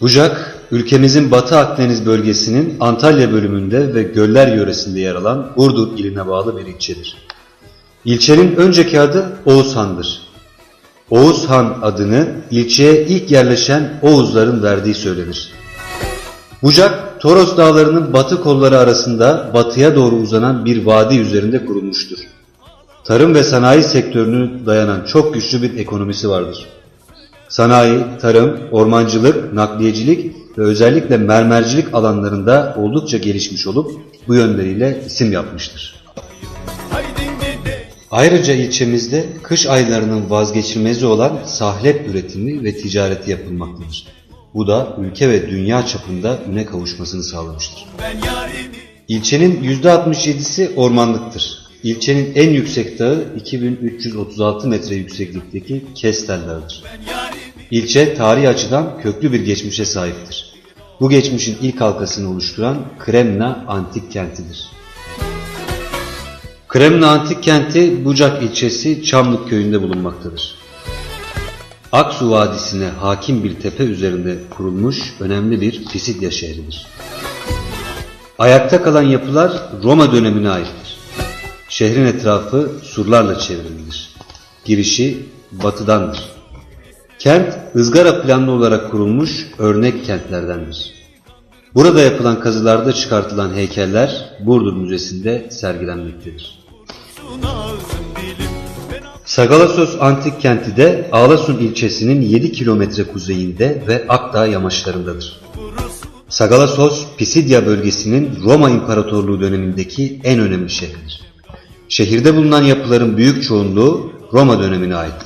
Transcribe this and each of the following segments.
Bucak, ülkemizin Batı Akdeniz bölgesinin Antalya bölümünde ve Göller yöresinde yer alan Burdur iline bağlı bir ilçedir. İlçenin önceki adı Oğuzhan'dır. Oğuzhan adını ilçeye ilk yerleşen Oğuzların verdiği söylenir. Bucak, Toros dağlarının batı kolları arasında batıya doğru uzanan bir vadi üzerinde kurulmuştur. Tarım ve sanayi sektörünü dayanan çok güçlü bir ekonomisi vardır. Sanayi, tarım, ormancılık, nakliyecilik ve özellikle mermercilik alanlarında oldukça gelişmiş olup bu yönleriyle isim yapmıştır. Ayrıca ilçemizde kış aylarının vazgeçilmezi olan sahlep üretimi ve ticareti yapılmaktadır. Bu da ülke ve dünya çapında üne kavuşmasını sağlamıştır. İlçenin %67'si ormanlıktır. İlçenin en yüksek dağı 2336 metre yükseklikteki Kestel Dağı'dır. İlçe tarihi açıdan köklü bir geçmişe sahiptir. Bu geçmişin ilk halkasını oluşturan Kremna Antik Kentidir. Kremna Antik Kenti Bucak ilçesi Çamlık köyünde bulunmaktadır. Aksu Vadisi'ne hakim bir tepe üzerinde kurulmuş önemli bir Pisidya şehridir. Ayakta kalan yapılar Roma dönemine aittir. Şehrin etrafı surlarla çevrilidir. Girişi batıdandır. Kent ızgara planlı olarak kurulmuş örnek kentlerdendir. Burada yapılan kazılarda çıkartılan heykeller Burdur Müzesi'nde sergilenmektedir. Sagalassos Antik Kenti de Ağlasun ilçesinin 7 kilometre kuzeyinde ve Akdağ yamaçlarındadır. Sagalassos, Pisidya bölgesinin Roma İmparatorluğu dönemindeki en önemli şehridir. Şehirde bulunan yapıların büyük çoğunluğu Roma dönemine aittir.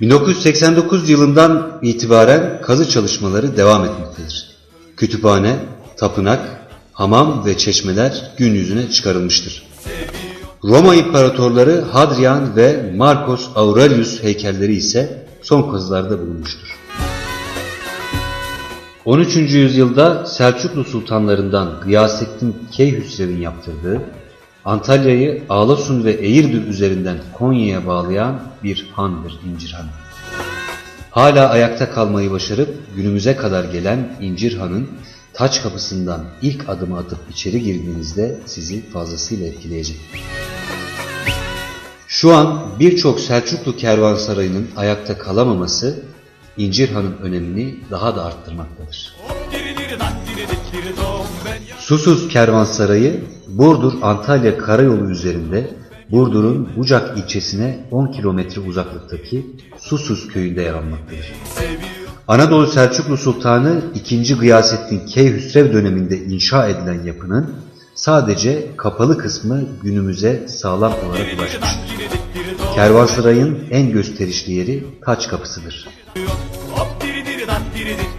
1989 yılından itibaren kazı çalışmaları devam etmektedir. Kütüphane, tapınak, hamam ve çeşmeler gün yüzüne çıkarılmıştır. Roma imparatorları Hadrian ve Marcus Aurelius heykelleri ise son kazılarda bulunmuştur. 13. yüzyılda Selçuklu sultanlarından Gıyasettin Keyhüsrev'in yaptırdığı Antalya'yı Ağlasun ve Eğirdir üzerinden Konya'ya bağlayan bir handır İncirhan. Hala ayakta kalmayı başarıp günümüze kadar gelen İncirhan'ın taç kapısından ilk adımı atıp içeri girdiğinizde sizi fazlasıyla etkileyecektir. Şu an birçok Selçuklu kervansarayının ayakta kalamaması İncirhan'ın önemini daha da arttırmaktadır. Susuz Kervansarayı Burdur Antalya Karayolu üzerinde Burdur'un Bucak ilçesine 10 kilometre uzaklıktaki Susuz köyünde yer almaktadır. Anadolu Selçuklu Sultanı 2. Gıyasettin Keyhüsrev döneminde inşa edilen yapının sadece kapalı kısmı günümüze sağlam olarak ulaşmıştır. Kervansaray'ın en gösterişli yeri Taç Kapısı'dır. Hop diri diri dat diri dit